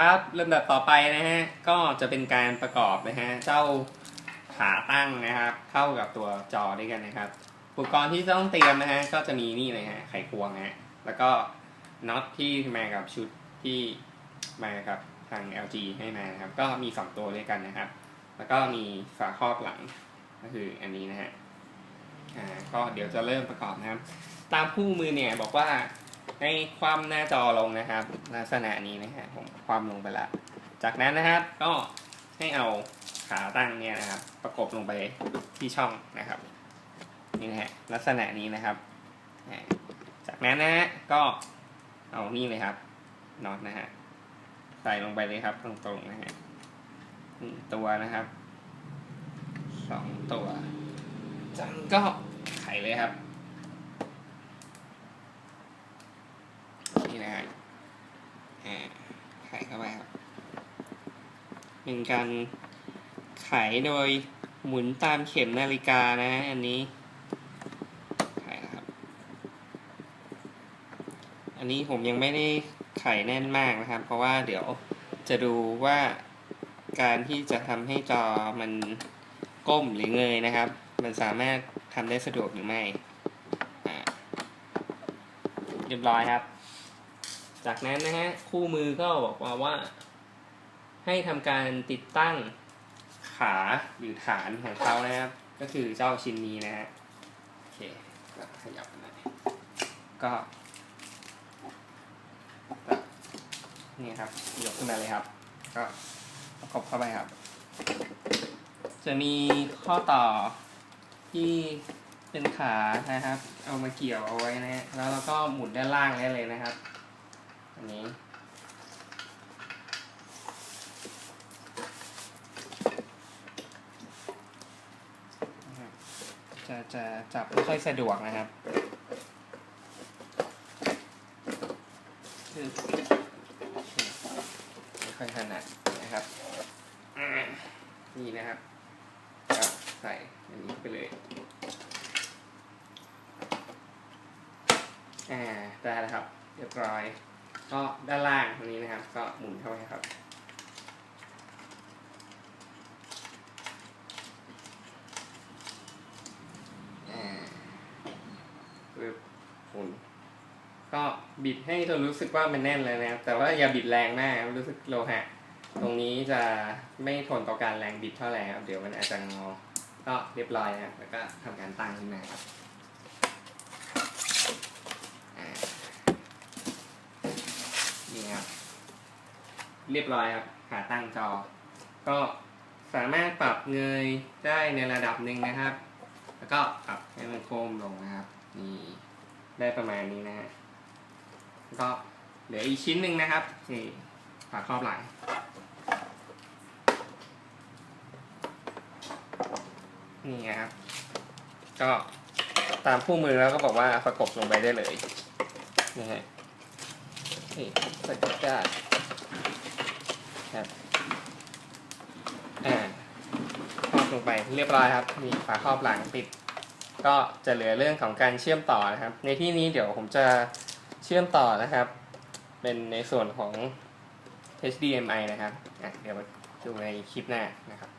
ครับลำดับต่อไปนะฮะก็จะเป็นการประกอบนะฮะเจ้าขาตั้งนะครับ เข้ากับตัวจอด้วยกันนะครับ อุปกรณ์ที่ต้องเตรียมนะฮะก็จะมีนี่เลยฮะไขควงฮะแล้วก็น็อตที่มากับชุดที่มากับทาง LG ให้มานะครับ ก็มี 2 ตัวด้วยกันนะครับ แล้วก็มีฝาครอบหลังก็คืออันนี้นะฮะอ่าก็เดี๋ยวจะเริ่มประกอบนะครับ ตามคู่มือเนี่ยบอกว่า ให้คว่ำหน้าจอลงนะครับ ลักษณะนี้นะฮะผมคว่ำลงไปละจากนั้นนะครับก็ให้เอาขาตั้งเนี่ยนะครับ ประกบลงไปที่ช่องนะครับนี่นะฮะลักษณะนี้นะครับ จากนั้นนะฮะก็เอานี่เลยครับน็อตนะฮะใส่ลงไปเลยครับตรงๆนะฮะตัวนะครับสองตัวจากนั้นก็ไขเลยครับ นี่นะฮะ อ่าไขเข้าไปครับ เป็นการไขโดยหมุนตามเข็มนาฬิกานะ อันนี้ไขครับ อันนี้ผมยังไม่ได้ไขแน่นมากนะครับ เพราะว่าเดี๋ยวจะดูว่าการที่จะทำให้จอมันก้มหรือเงยนะครับ มันสามารถทำได้สะดวกหรือไม่เรียบร้อยครับ จากนั้นนะฮะคู่มือก็บอกมาว่า ให้ทำการติดตั้งขาหรือฐานของเขานะครับ ก็คือเจ้าชิ้นนี้นะฮะโอเคก็ขยับหน่อยก็นี่ครับยกขึ้นมาเลยครับ ก็ประกบเข้าไปครับ จะมีข้อต่อที่เป็นขานะครับ เอามาเกี่ยวเอาไว้นะฮะแล้วเราก็หมุนด้านล่างได้เลยนะครับ อันนี้ จะจะจับไม่ค่อยสะดวกนะครับคือไม่ค่อยถนัดนะครับนี่นะครับใส่อันนี้ไปเลยอ่าได้แล้วครับ เรียบร้อย ก็ด้านล่างตรงนี้นะครับ ก็หมุนเข้าไปครับอ่าปึ๊บหมุน ก็บิดให้จนรู้สึกว่ามันแน่นเลยนะครับ แต่ว่าอย่าบิดแรงมาก รู้สึกโลหะ ตรงนี้จะไม่ทนต่อการแรงบิดเท่าไหร่ครับ เดี๋ยวมันอาจจะงอ ก็เรียบร้อยนะครับ แล้วก็ทำการตั้งขึ้นมาครับอ่านี่ครับ เรียบร้อยครับขาตั้งจอ ก็สามารถปรับเงยได้ในระดับหนึ่งนะครับ แล้วก็ปรับให้มันโค้งลงนะครับ นี่ได้ประมาณนี้นะฮะก็เหลืออีกชิ้นหนึ่งนะครับนี่ฝาครอบหลังนี่ไงครับ ก็ตามคู่มือแล้วก็บอกว่าประกบลงไปได้เลยนะฮะนี่สกัดได้ค รับอ่าครอบลงไปเรียบร้อยครับมีฝาครอบหลังปิด ก็จะเหลือเรื่องของการเชื่อมต่อนะครับ ในที่นี้เดี๋ยวผมจะเชื่อมต่อนะครับ เป็นในส่วนของ HDMI นะครับ อะ เดี๋ยวมาดูในคลิปหน้านะครับ